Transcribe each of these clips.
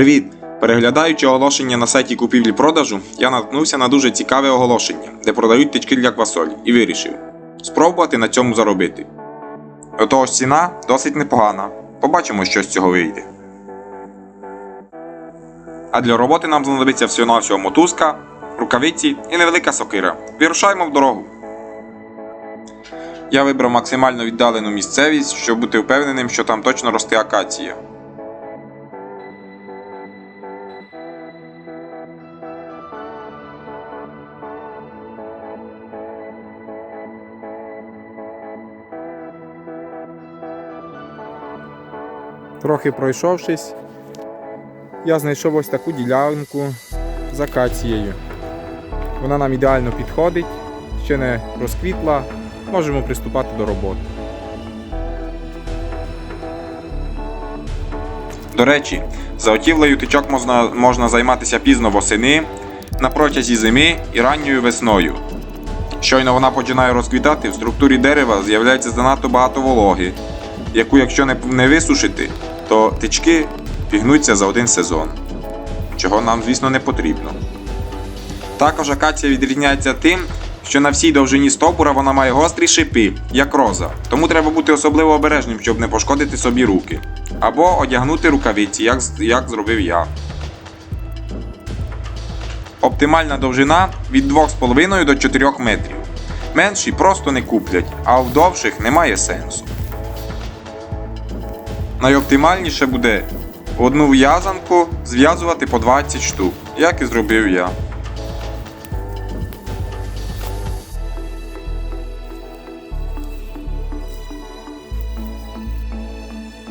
Привіт! Переглядаючи оголошення на сайті купівлі-продажу, я наткнувся на дуже цікаве оголошення, де продають тички для квасолі, і вирішив спробувати на цьому заробити. До того ціна досить непогана. Побачимо, що з цього вийде. А для роботи нам знадобиться всього-навсього мотузка, рукавиці і невелика сокира. Вирушаємо в дорогу. Я вибрав максимально віддалену місцевість, щоб бути впевненим, що там точно росте акація. Трохи пройшовшись, я знайшов ось таку ділянку з акацією. Вона нам ідеально підходить, ще не розквітла, можемо приступати до роботи. До речі, заготівлею тичок можна, можна займатися пізно восени, на протязі зими і ранньою весною. Щойно вона починає розквітати, в структурі дерева з'являється занадто багато вологи, яку, якщо не, висушити, то тички пігнуться за один сезон, чого нам, звісно, не потрібно. Також акація відрізняється тим, що на всій довжині стовбура вона має гострі шипи, як роза, тому треба бути особливо обережним, щоб не пошкодити собі руки. Або одягнути рукавиці, як, як зробив я. Оптимальна довжина від 2,5 до 4 метрів. Менші просто не куплять, а в довших немає сенсу. Найоптимальніше буде одну в'язанку зв'язувати по 20 штук, як і зробив я.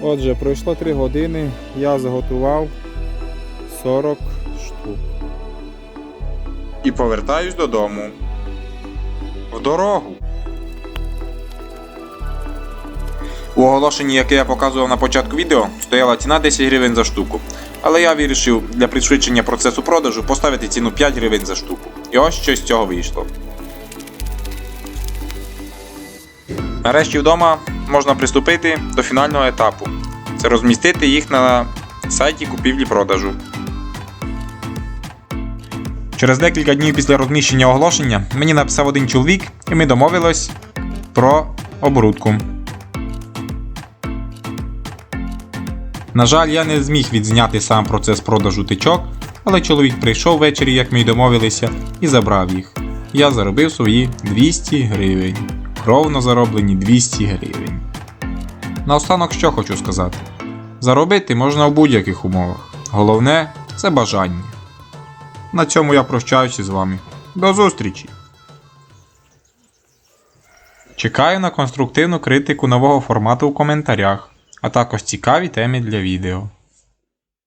Отже, пройшло 3 години, я заготував 40 штук. І повертаюсь додому. В дорогу. У оголошенні, яке я показував на початку відео, стояла ціна 10 гривень за штуку. Але я вирішив для пришвидшення процесу продажу поставити ціну 5 гривень за штуку. І ось що з цього вийшло. Нарешті вдома можна приступити до фінального етапу. Це розмістити їх на сайті купівлі-продажу. Через декілька днів після розміщення оголошення мені написав один чоловік, і ми домовились про оборудку. На жаль, я не зміг відзняти сам процес продажу тичок, але чоловік прийшов ввечері, як ми й домовилися, і забрав їх. Я заробив свої 200 гривень. Кровно зароблені 200 гривень. Наостанок що хочу сказати: заробити можна в будь-яких умовах. Головне це бажання. На цьому я прощаюся з вами. До зустрічі! Чекаю на конструктивну критику нового формату у коментарях, а також цікаві теми для відео.